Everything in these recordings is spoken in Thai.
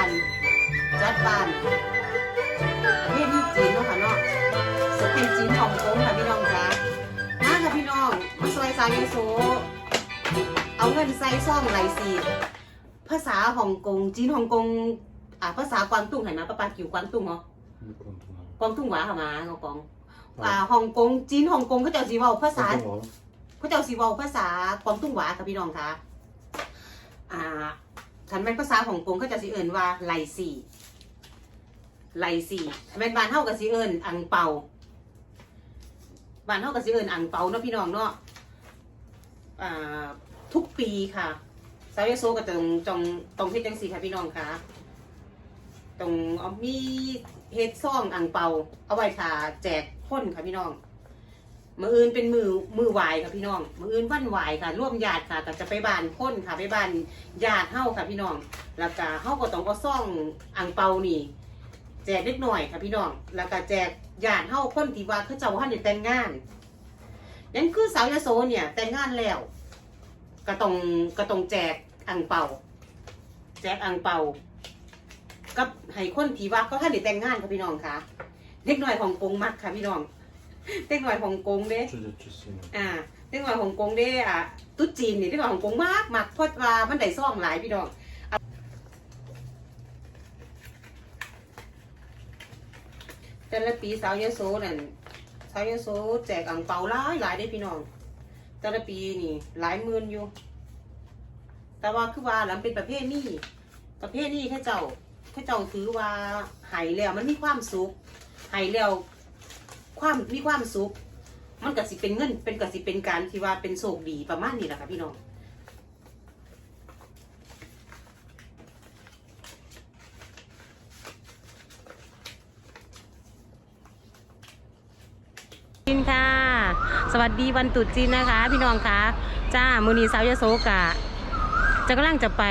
างบ้านจัดบ้านประเทศที่จีนเนาะค่ะเนาะสเปนจีนของกงค่ะพี่น้องจ้ามาค่ะพี่น้องมาซอยซายโซ เอาเงินใส่ซ่องไหลสีภาษาฮ่องกงจีนฮ่องกงอ่าภาษากวางตุ้งเห็นไหมป้าปากิวกวางตุ้งเหรอกวางตุ้งหวาค่ะมางอกองอ่าฮ่องกงจีนฮ่องกงเขาเจ้าสีเว้าภาษาเขาเจ้าสีเว้าภาษากวางตุ้งหวาค่ะพี่น้องคะอ่า คันเป็นภาษาฮ่องกงเขาจะสีเอิญว่าไหลสีไหลสีคันเป็นบานเฮากับสีเอิญอังเปาบานเฮากับสีเอิญอังเปาเนาะพี่น้องเนาะอ่าทุกปีค่ะสาเวโซก็ต้องจองตรงเฮ็ดจังสีค่ะพี่น้องค่ะตรงเอามีเฮ็ดซ่องอังเปาเอาไว้ค่ะแจกคนค่ะพี่น้อง มืออื่นเป็นมือมือไหวค่ะพี่น้อง มืออื่นวันไหวค่ะ ร่วมญาติค่ะก็จะไปบ้านคนค่ะไปบ้านญาติเฮาค่ะพี่น้อง แล้วก็เฮาก็ต้องเอาซ่องอังเปานี่ แจกเล็กหน่อยค่ะพี่น้อง แล้วก็แจกญาติเฮาคนที่ว่าเขาเจ้าว่าได้แต่งงานนั่นคือสาวยโสเนี่ยแต่งงานแล้วก็ต้องก็ต้องแจกอังเปาแจกอังเปากับให้คนที่ว่าเขาท่านได้แต่งงานค่ะพี่น้องค่ะเล็กหน้อยของกงมักค่ะพี่น้อง เด็กน้อยของกงเด้อ่าเด็กน้อยของกงเด้อะตุ๊ดจีนนี่เด็กน้อยของกงมากมากเพราะว่ามันได้ซ่องหลายพี่น้องเอาแต่ละปีสาวยโสนั่นสาวยโสแจกอ่างเปาหลายหลายได้พี่น้อง แต่ละปีนี่หลายหมื่นอยู่ แต่ว่าคือว่าหลังเป็นประเภทนี้ ประเภทนี้ข้าเจ้าข้าเจ้าถือว่าใหายแล้วมันมีความสุขใหายแล้ว ความมีความสุข มันก็สิเป็นเงิน เป็นก็สิเป็นการที่ว่าเป็นโชคดีประมาณนี้แหละค่ะพี่น้องจีนค่ะ สวัสดีวันตรุษจีนนะคะ พี่น้องคะจ้ามือนีสาวยโสกะจะกำลังจะไป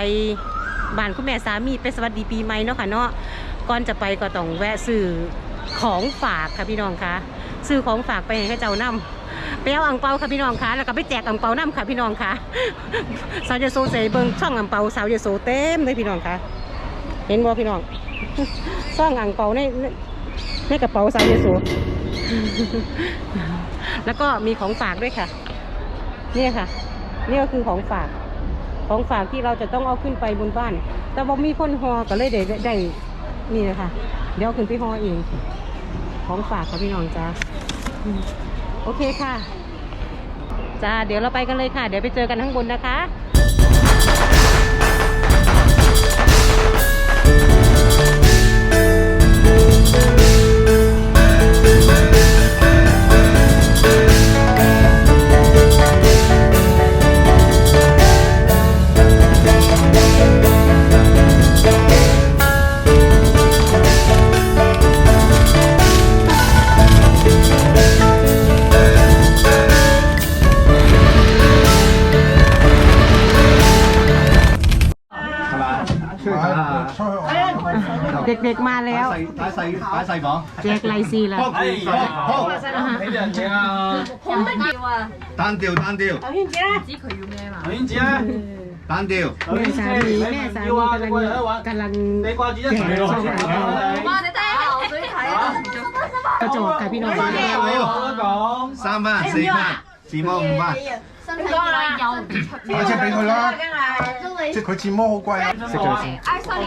บ้านคุณแม่สามีไปสวัสดีปีใหม่เนาะค่ะเนาะก่อนจะไปก็ต้องแวะซื้อของฝากค่ะพี่น้องคะ ซื้อของฝากไปให้เจ้านำไปเอาอ่างเปาค่ะพี่น้องคะแล้วก็ไปแจกอ่างเปานำค่ะพี่น้องคะสาวเยโสเสเบิงช่องอ่างเปาสาวเยโสเต็มเลยพี่น้องคะเห็นบ่พี่น้องช่องอ่างเปาในในกระเป๋าสาวเยโสแล้วก็มีของฝากด้วยค่ะเนี่ยค่ะนี่ก็คือของฝากของฝากที่เราจะต้องเอาขึ้นไปบนบ้าน แต่บอกมีคนฮอก็เลยได้ได้นี่นะคะเดี๋ยวเอาขึ้นไปฮอเอง ของฝากค่ะพี่น้องจ้าโอเคค่ะจ้าเดี๋ยวเราไปกันเลยค่ะ เดี๋ยวไปเจอกันข้างบนนะคะ ด็กๆมาแล้ว 摆细摆细房， แจกไลซี แล้ว 好，好，睇样嘢啊！好乜要啊？单调单调知佢要咩嘛？刘英子咧，单调， แม่สามีแม่สามีกำลังกำลัง 你挂住一齐落嚟哇！你睇下我水睇啊！ กระจกค่ะพี่น้อง 我都讲，三蚊四蚊，自摸五蚊，身体健康有唔出买只俾佢啦，祝你即系佢自摸好贵啊！识咗先。哎，sorry，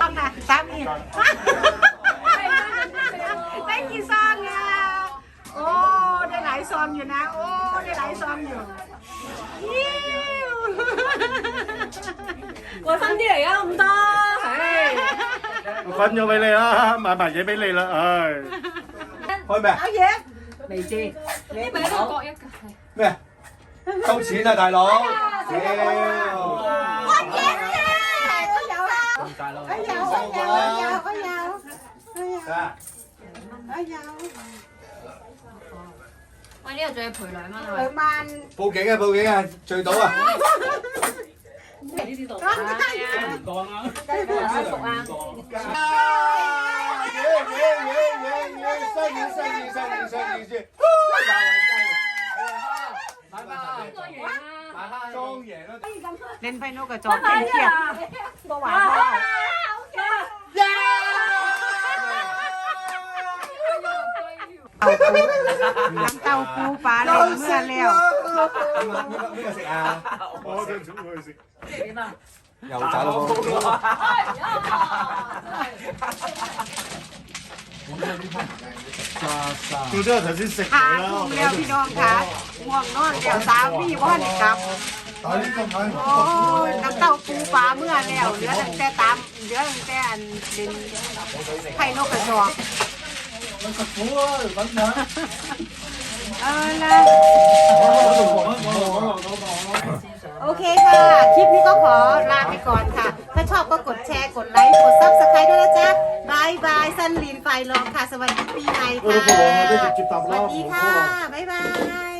Con là tám nghìn. Đấy chị son nha Ô, đây lại son rồi nè. Ô, đây lại son rồi. Ủa phân đi à ông to. Phân cho bên này đó, mà bà dễ bên này là ơi. Thôi mẹ. Áo gì? Mày chi? Mẹ đâu gọi cái. Mẹ. 收錢啊，大佬！屌、哎！我嘅大佬有啦。大佬，我有，我有，我有，我有。啊！我有。喂，呢、這個仲要賠兩蚊啊！兩蚊。報警啊！報警啊！聚到啊！喺呢啲度。唔當。繼續啦，啊！啊耶耶耶耶耶！新年新年新年新年！ ล่นไพ่นกกระจอกเครียดเครียดเบาหวานพ่อน้ำเต้าปูปลาเล่นเมื่อแล้ว 边个边个边个食啊？我想请佢食。又走咯！到咗头先食 หา 佢啦， ทุ่มแล้วพี่น้องค่ะง่วงนอนแล้วสามีว่าให้กลับ ตอนนี้ก็ทานโอ้ยน้ำเต้าปูปลาเมื่อแล้วเหลือแต่ตามเหลือแต่อันเป็นไข่นกกระจอกมันกระตัวมันนะเอาละโอเคค่ะ คลิปนี้ก็ขอลาไปก่อนค่ะ ถ้าชอบก็กดแชร์กดไลค์กดซับสไครต์ด้วยนะจ๊ะบายบายสั้นลีนไฟลองค่ะ สวัสดีปีใหม่ค่ะสวัสดีค่ะบายบาย